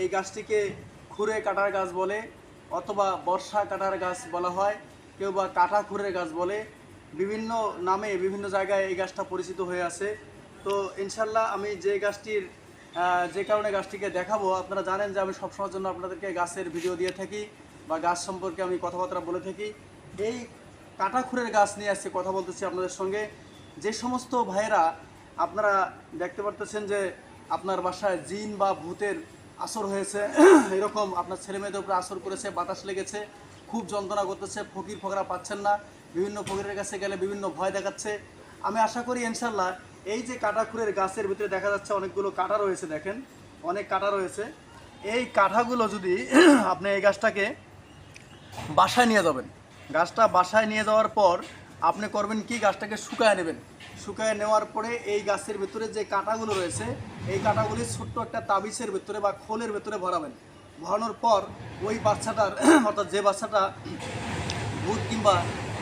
এই গাছটিকে খুরে কাটার গাছ বলে অথবা বর্ষা কাটার গাছ বলা হয়, কেউ বা কাটা খুরের গাছ বলে। বিভিন্ন নামে বিভিন্ন জায়গায় এই গাছটা পরিচিত হয়ে আছে। তো ইনশাল্লাহ আমি যে গাছটির যে কারণে গাছটিকে দেখাবো, আপনারা জানেন যে আমি সবসময়ের জন্য আপনাদেরকে গাছের ভিডিও দিয়ে থাকি বা গাছ সম্পর্কে আমি কথাবার্তা বলে থাকি। এই কাটাখুরের গাছ নিয়ে আসছে কথা বলতেছি আপনাদের সঙ্গে। যে সমস্ত ভাইয়েরা, আপনারা দেখতে পারতেছেন যে আপনার বাসায় জিন বা ভূতের আসর হয়েছে। এরকম আপনার ছেলে মেয়েদের উপরে আসর করেছে, বাতাস লেগেছে, খুব যন্ত্রণা করতেছে, ফকির ফকরা পাচ্ছেন না, বিভিন্ন ফকিরের কাছে গেলে বিভিন্ন ভয় দেখাচ্ছে। আমি আশা করি ইনশাল্লাহ এই যে কাটাখুরের গাছের ভিতরে দেখা যাচ্ছে অনেকগুলো কাটা রয়েছে, দেখেন, অনেক কাটা রয়েছে। এই কাঠাগুলো যদি আপনি এই গাছটাকে বাসায় নিয়ে যাবেন। গাছটা বাসায় নিয়ে যাওয়ার পর আপনি করবেন কি? গাছটাকে শুকায় নেবেন। শুকায় নেওয়ার পরে এই গাছের ভেতরে যে কাঁটাগুলো রয়েছে, এই কাঁটাগুলি ছোট্ট একটা তাবিজের ভেতরে বা খোলের ভেতরে ভরাবেন। ভরানোর পর ওই বাচ্চাটার, অর্থাৎ যে বাচ্চাটা ভূত কিংবা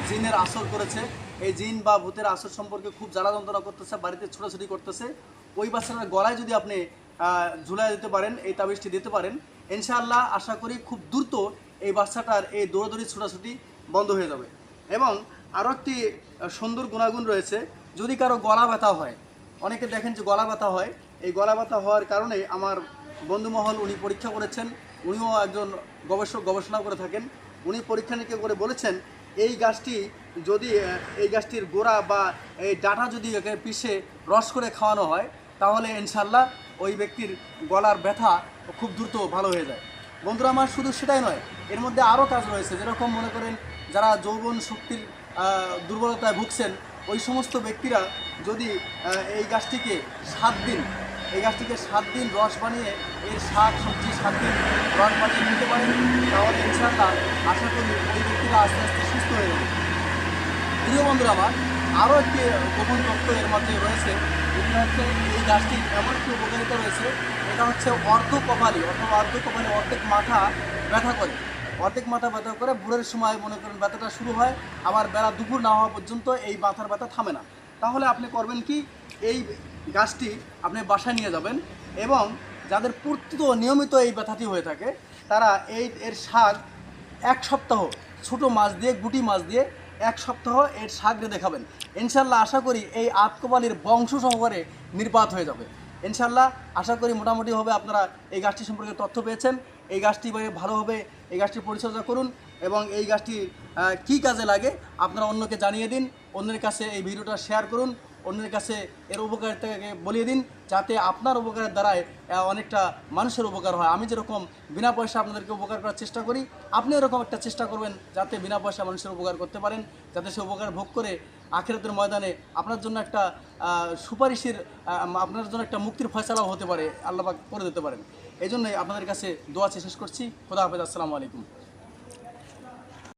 জিনের আসর করেছে, এই জিন বা ভূতের আসর সম্পর্কে খুব জ্বালা যন্ত্রণা করতেছে, বাড়িতে ছোটাছুটি করতেছে, ওই বাচ্চাটার গলায় যদি আপনি ঝুলাই দিতে পারেন, এই তাবিজটি দিতে পারেন, ইনশাআল্লাহ আশা করি খুব দ্রুত এই বাচ্চাটার এই দৌড়াদৌড়ি ছোটাছুটি বন্ধ হয়ে যাবে। এবং আরও একটি সুন্দর গুণাগুণ রয়েছে। যদি কারও গলা ব্যথা হয়, অনেকে দেখেন যে গলা ব্যথা হয়। এই গলা ব্যথা হওয়ার কারণে আমার বন্ধুমহল উনি পরীক্ষা করেছেন। উনিও একজন গবেষক গবেষণা করে থাকেন। উনি পরীক্ষা নিরীক্ষা করে বলেছেন, এই গাছটি যদি এই গাছটির গোড়া বা এই ডাটা যদি একে পিষে রস করে খাওয়ানো হয়, তাহলে ইনশাল্লাহ ওই ব্যক্তির গলার ব্যথা খুব দ্রুত ভালো হয়ে যায়। বন্ধুরা, আমার শুধু সেটাই নয়, এর মধ্যে আরও কাজ রয়েছে। যেরকম মনে করেন, যারা যৌবন শক্তির দুর্বলতায় ভুগছেন, ওই সমস্ত ব্যক্তিরা যদি এই গাছটিকে সাত দিন, এই গাছটিকে সাত দিন রস বানিয়ে এর শাক, সবজি, সাত দিন রস বানিয়ে নিতে পারেন, তাহলে ইনশাল্লাহ আশা করি ওই ব্যক্তিরা আস্তে আস্তে সুস্থ হয়ে যাবে। প্রিয় বন্ধুরা আমার, আরও একটি গোপন তথ্য এর মধ্যে রয়েছে যেটা হচ্ছে এই গাছটির এমন একটি উপকারিতা রয়েছে, এটা হচ্ছে অর্ধ কপালি অথবা অর্ধ কপালি অর্ধেক মাথা ব্যথা করে। অর্ধেক মাথা ব্যথা করে ভোরের সময় মনে করেন ব্যথাটা শুরু হয়, আবার বেলা দুপুর না হওয়া পর্যন্ত এই মাথার ব্যথা থামে না। তাহলে আপনি করবেন কি, এই গাছটি আপনি বাসায় নিয়ে যাবেন এবং যাদের প্রত্যেক নিয়মিত এই ব্যথাটি হয়ে থাকে, তারা এই এর শাক এক সপ্তাহ ছোটো মাছ দিয়ে, গুটি মাছ দিয়ে এক সপ্তাহ এর শাক রেঁধে খাবেন। ইনশাল্লাহ আশা করি এই আতকবালির বংশ সহকারে নির্বাত হয়ে যাবে। ইনশাল্লাহ আশা করি মোটামুটিভাবে আপনারা এই গাছটি সম্পর্কে তথ্য পেয়েছেন। এই গাছটি ভালোভাবে এই গাছটির পরিচর্যা করুন এবং এই গাছটি কী কাজে লাগে আপনারা অন্যকে জানিয়ে দিন, অন্যের কাছে এই ভিডিওটা শেয়ার করুন, অন্যের কাছে এর উপকারিতাকে বলিয়ে দিন যাতে আপনার উপকারের দ্বারায় অনেকটা মানুষের উপকার হয়। আমি যেরকম বিনা পয়সা আপনাদেরকে উপকার করার চেষ্টা করি আপনি এরকম একটা চেষ্টা করবেন যাতে বিনা পয়সা মানুষের উপকার করতে পারেন, যাতে সে উপকার ভোগ করে আখেরাতের ময়দানে আপনার জন্য একটা সুপারিশের আপনার জন্য একটা মুক্তির ফয়সালাও হতে পারে, আল্লাহ করে দিতে পারেন। এই জন্যই আপনাদের কাছে দোয়া শেষ করছি। খোদা হাফেজ, আসসালামু আলাইকুম।